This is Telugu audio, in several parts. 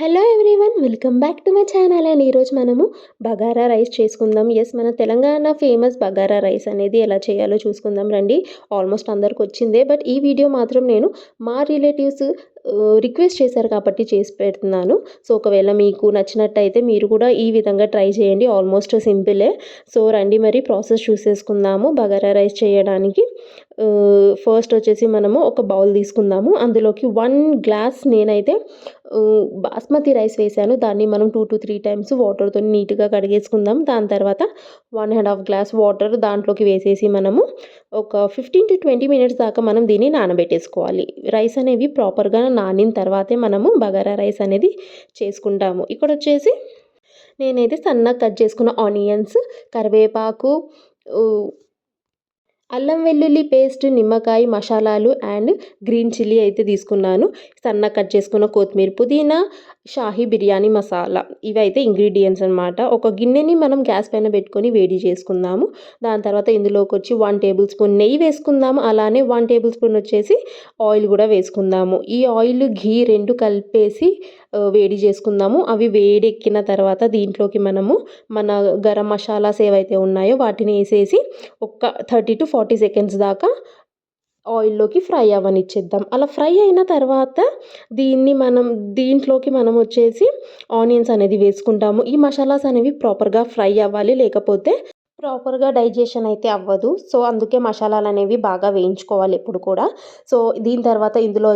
Hello everyone welcome back to my channel. And ఈరోజు మనము బగారా రైస్ చేసుకుందాం. ఎస్ మన తెలంగాణ ఫేమస్ బగారా రైస్ అనేది ఎలా చేయాలో చూసుకుందాం రండి. ఆల్మోస్ట్ అందరికి వచ్చిందే బట్ ఈ వీడియో మాత్రం నేను మా రిలేటివ్స్ రిక్వెస్ట్ చేశారు కాబట్టి చేసి పెడుతున్నాను. సో ఒకవేళ మీకు నచ్చినట్టయితే మీరు కూడా ఈ విధంగా ట్రై చేయండి. ఆల్మోస్ట్ సింపులే సో రండి మరి ప్రాసెస్ చూసేసుకుందాము. బగారా రైస్ చేయడానికి ఫస్ట్ వచ్చేసి మనము ఒక బౌల్ తీసుకుందాము. అందులోకి వన్ గ్లాస్ నేనైతే బాస్మతి రైస్ వేసాను దాన్ని మనం టూ టు త్రీ టైమ్స్ వాటర్తో నీట్గా కడిగేసుకుందాం. దాని తర్వాత one and half glass water దాంట్లోకి వేసేసి మనము ఒక ఫిఫ్టీన్ టు ట్వంటీ మినిట్స్ దాకా మనం దీన్ని నానబెట్టేసుకోవాలి. రైస్ అనేవి ప్రాపర్గా నానిన తర్వాతే మనము బగారా రైస్ అనేది చేసుకుంటాము. ఇక్కడ వచ్చేసి నేనైతే సన్నగా కట్ చేసుకున్న ఆనియన్స్ కరివేపాకు అల్లం వెల్లుల్లి పేస్ట్ నిమ్మకాయ మసాలాలు అండ్ గ్రీన్ చిల్లీ అయితే తీసుకున్నాను. సన్న కట్ చేసుకున్న కొత్తిమీర పుదీనా షాహీ బిర్యానీ మసాలా. ఇవి అయితే ఇంగ్రీడియంట్స్ అనమాట ఒక గిన్నెని మనం గ్యాస్ పైన పెట్టుకొని వేడి చేసుకుందాము. దాని తర్వాత ఇందులోకి వచ్చి వన్ టేబుల్ స్పూన్ నెయ్యి వేసుకుందాము. అలానే వన్ టేబుల్ స్పూన్ వచ్చేసి ఆయిల్ కూడా వేసుకుందాము. ఈ ఆయిల్ ఘీ రెండు కలిపేసి వేడి చేసుకుందాము. అవి వేడెక్కిన తర్వాత దీంట్లోకి మనము మన గరం మసాలాస్ ఏవైతే ఉన్నాయో వాటిని వేసేసి ఒక థర్టీ టు ఫార్టీ సెకండ్స్ దాకా ఆయిల్లోకి ఫ్రై అవ్వనిచ్చేద్దాం. అలా ఫ్రై అయిన తర్వాత దీన్ని మనం దీంట్లోకి మనం వచ్చేసి ఆనియన్స్ అనేది వేసుకుంటాము. ఈ మసాలాస్ అనేవి ప్రాపర్గా ఫ్రై అవ్వాలి. లేకపోతే ప్రాపర్గా డైజెషన్ అయితే అవ్వదు. సో అందుకే మసాలాలు అనేవి బాగా వేయించుకోవాలి ఎప్పుడు కూడా. సో దీని తర్వాత ఇందులో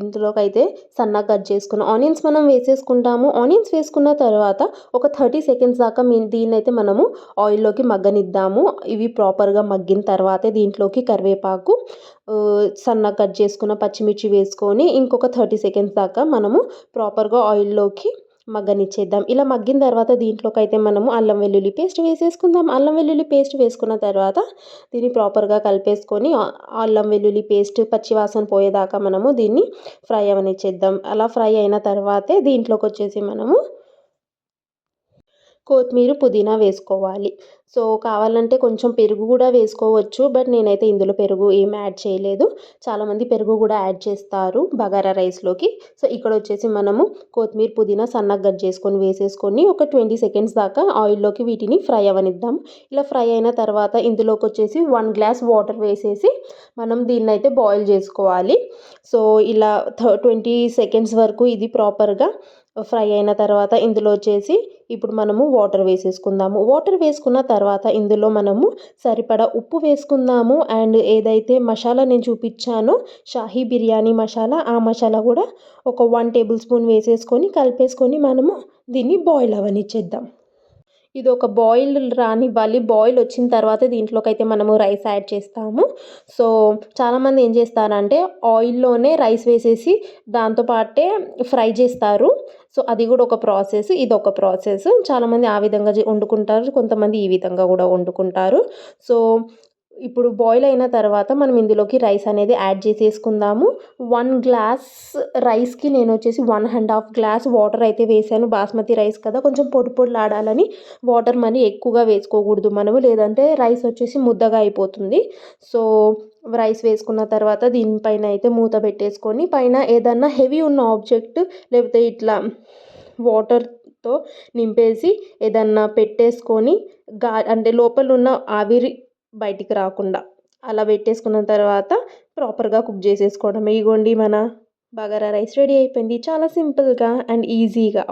ఇందులోకైతే సన్నగా కట్ చేసుకున్న ఆనియన్స్ మనం వేసేసుకుంటాము. ఆనియన్స్ వేసుకున్న తర్వాత ఒక థర్టీ సెకండ్స్ దాకా మీ దీన్నైతే అయితే మనము ఆయిల్లోకి మగ్గనిద్దాము. ఇవి ప్రాపర్గా మగ్గిన తర్వాతే దీంట్లోకి కరివేపాకు సన్నగా కట్ చేసుకున్న పచ్చిమిర్చి వేసుకొని ఇంకొక థర్టీ సెకండ్స్ దాకా మనము ప్రాపర్గా ఆయిల్లోకి మగ్గనిచ్చేద్దాం. ఇలా మగ్గిన తర్వాత దీంట్లోకి అయితే మనము అల్లం వెల్లుల్లి పేస్ట్ వేసేసుకుందాం. అల్లం వెల్లుల్లి పేస్ట్ వేసుకున్న తర్వాత దీన్ని ప్రాపర్గా కలిపేసుకొని అల్లం వెల్లుల్లి పేస్ట్ పచ్చివాసన పోయేదాకా మనము దీన్ని ఫ్రై అవనిచ్చేద్దాం. అలా ఫ్రై అయిన తర్వాతే దీంట్లోకి వచ్చేసి మనము కొత్తిమీర పుదీనా వేసుకోవాలి. సో కావాలంటే కొంచెం పెరుగు కూడా వేసుకోవచ్చు. బట్ నేనైతే ఇందులో పెరుగు ఏం యాడ్ చేయలేదు. చాలామంది పెరుగు కూడా యాడ్ చేస్తారు బగారా రైస్లోకి సో ఇక్కడ వచ్చేసి మనము కొత్తిమీర పుదీనా సన్నగా గట్ చేసుకొని వేసేసుకొని ఒక ట్వంటీ సెకండ్స్ దాకా ఆయిల్లోకి వీటిని ఫ్రై అవనిద్దాం. ఇలా ఫ్రై అయిన తర్వాత ఇందులోకి వచ్చేసి వన్ గ్లాస్ వాటర్ వేసేసి మనం దీన్ని అయితే బాయిల్ చేసుకోవాలి. సో ఇలా ట్వంటీ సెకండ్స్ వరకు ఇది ప్రాపర్గా ఫ్రై అయిన తర్వాత ఇందులో వచ్చేసి ఇప్పుడు మనము వాటర్ వేసేసుకుందాము. వాటర్ వేసుకున్న తర్వాత ఇందులో మనము సరిపడా ఉప్పు వేసుకుందాము. అండ్ ఏదైతే మసాలా నేను చూపించానో షాహీ బిర్యానీ మసాలా ఆ మసాలా కూడా ఒక వన్ టేబుల్ స్పూన్ వేసేసుకొని కలిపేసుకొని మనము దీన్ని బాయిల్ అవనిచ్చేద్దాం. ఇది ఒక బాయిల్ రానివ్వాలి బాయిల్ వచ్చిన తర్వాత దీంట్లోకి అయితే మనము రైస్ యాడ్ చేస్తాము. సో చాలామంది ఏం చేస్తారంటే ఆయిల్లోనే రైస్ వేసేసి దాంతోపాటే ఫ్రై చేస్తారు. సో అది కూడా ఒక ప్రాసెస్ ఇది ఒక ప్రాసెస్. చాలామంది ఆ విధంగా వండుకుంటారు. కొంతమంది ఈ విధంగా కూడా వండుకుంటారు. సో ఇప్పుడు బాయిల్ అయిన తర్వాత మనం ఇందులోకి రైస్ అనేది యాడ్ చేసేసుకుందాము. వన్ గ్లాస్ రైస్కి నేను వచ్చేసి one and half glass water అయితే వేసాను. బాస్మతి రైస్ కదా కొంచెం పొడి పొడిలాడాలని వాటర్ మనీ ఎక్కువగా వేసుకోకూడదు మనము. లేదంటే రైస్ వచ్చేసి ముద్దగా అయిపోతుంది. సో రైస్ వేసుకున్న తర్వాత దీనిపైన అయితే మూత పెట్టేసుకొని పైన ఏదన్నా హెవీ ఉన్న ఆబ్జెక్ట్ లేకపోతే ఇట్లా వాటర్తో నింపేసి ఏదన్నా పెట్టేసుకొని గా అంటే లోపల ఉన్న ఆవిరి బయటికి రాకుండా. అలా పెట్టేసుకున్న తర్వాత ప్రాపర్గా కుక్ చేసేసుకోవడం. ఇగోండి మన బగారా రైస్ రెడీ అయిపోయింది. చాలా సింపుల్గా అండ్ ఈజీగా.